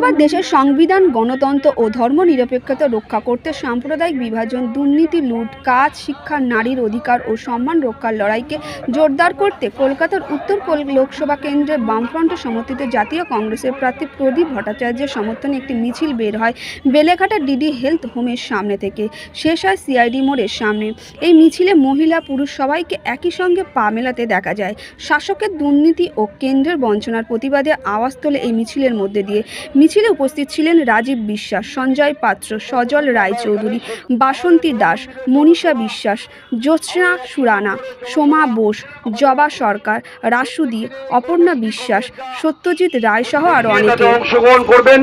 শুক্রবার দেশের সংবিধান, গণতন্ত্র ও ধর্মনিরপেক্ষতা রক্ষা করতে সাম্প্রদায়িক বিভাজন, দুর্নীতি, লুট, কাজ, শিক্ষা, নারীর অধিকার ও সম্মান রক্ষার লড়াইকে জোরদার করতে কলকাতার উত্তর লোকসভা কেন্দ্রের বামফ্রন্ট সমর্থিত জাতীয় কংগ্রেসের প্রার্থী প্রদীপ ভট্টাচার্যের সমর্থনে একটি মিছিল বের হয় বেলেঘাটা ডিডি হেলথ হোমের সামনে থেকে। শেষ হয় সিআইডি মোড়ের সামনে। এই মিছিলে মহিলা পুরুষ সবাইকে একই সঙ্গে পা মেলাতে দেখা যায়। শাসকের দুর্নীতি ও কেন্দ্রের বঞ্চনার প্রতিবাদে আওয়াজ তোলে এই মিছিলের মধ্যে দিয়ে। মিছিলে উপস্থিত ছিলেন রাজীব বিশ্বাস সঞ্জয় পাত্র সজল রায়চৌধুরী বাসন্তী দাস মনীষা বিশ্বাস জ্যোৎস্না সুরানা সোমা বোস জবা সরকার রাসুদি অপর্ণা বিশ্বাস সত্যজিৎ রায় সহ আরও অনেকে। অংশগ্রহণ করবেন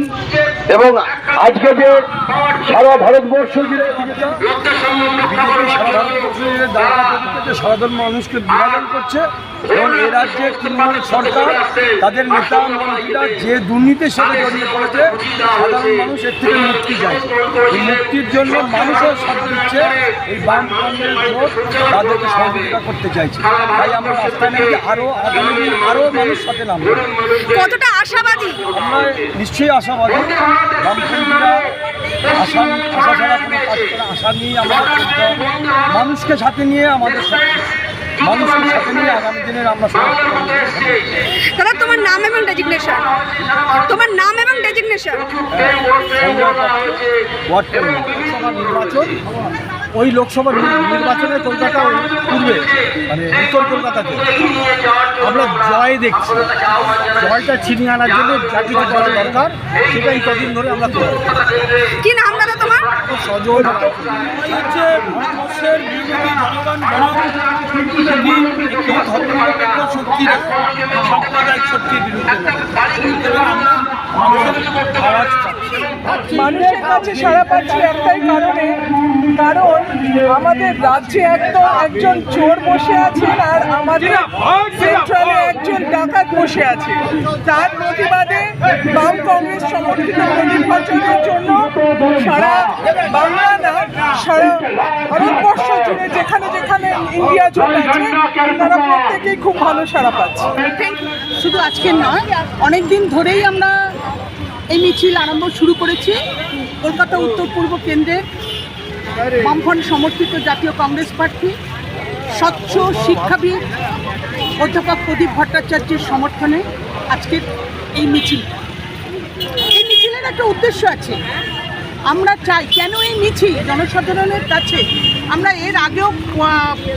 এবং আজকে যে সারা ভারতবর্ষ জুড়ে করতে সাধারণ মানুষকে বিভাজন করছে এবং এ রাজ্যে তৃণমূল সরকার তাদের নেতা মন্ত্রীরা যে দুর্নীতির সাথে জড়িয়ে পড়েছে সাধারণ মানুষ এর থেকে মুক্তি চায়। এই মুক্তির জন্য মানুষও সাথ দিচ্ছে এই বাম কংগ্রেস ভোট তাদেরকে সহযোগিতা করতে চাইছে। তাই আমরা রাস্তায় নেমে আরও আগামী দিন আরও মানুষ সাথে নামবে। কতটা আশাবাদী? আমরা নিশ্চয়ই আশাবাদী। বামপন্থীরা আশা আশা ছাড়া কোনো কাজ করে আশা নিয়ে আমাদের মানুষকে সাথে নিয়ে আমাদের। মানুষকে সাথে নিয়ে আগামী দিনের আমরা দাদা তোমার নাম এবং ডেজিগনেশন তোমার নাম এবং ডেজিগনেশন ওয়ার্ড নির্বাচন। ওই লোকসভা নির্বাচনে কলকাতা পূর্বে মানে উত্তর কলকাতাতে আমরা জয় দেখছি। জয়টা ছিনিয়ে আনার জন্য যা কিছু করা দরকার সেটাই কদিন ধরে আমরা করি কি নাম দাদা তোমার? সজল হচ্ছে ভারতবর্ষের বিরোধী জনগণ শক্তি সাম্প্রদায়িক শক্তির বিরুদ্ধে লড়ে। এবং আমরা মানুষের কাছে সারা পাচ্ছি একটাই কারণে, কারণ আমাদের রাজ্যে একদম একজন চোর বসে আছেন আর আমাদের সেন্ট্রালে একজন ডাকাত বসে আছে। তার প্রতিবাদে বাম কংগ্রেস সমর্থিত ভট্টাচার্যের জন্য সারা বাংলা না, সারা ভারতবর্ষ জুড়ে যেখানে যেখানে ইন্ডিয়া জোট আছে, তারা প্রত্যেকেই খুব ভালো সারা পাচ্ছে। শুধু আজকের নয় অনেক দিন ধরেই আমরা এই মিছিল আরম্ভ শুরু করেছি। কলকাতা উত্তর পূর্ব কেন্দ্রের বামফ্রন্ট সমর্থিত জাতীয় কংগ্রেস প্রার্থী, স্বচ্ছ শিক্ষাবিদ অধ্যাপক প্রদীপ ভট্টাচার্যের সমর্থনে আজকের এই মিছিল। এই মিছিলের একটা উদ্দেশ্য আছে। আমরা চাই কেন এই মিছিল জনসাধারণের কাছে আমরা এর আগেও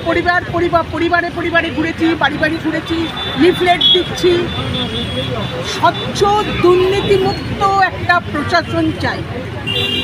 পরিবার পরিবার, পরিবারে পরিবারে ঘুরেছি, বাড়ি বাড়ি ঘুরেছি লিফলেট দিচ্ছি স্বচ্ছ দুর্নীতিমুক্ত একটা প্রশাসন চাই।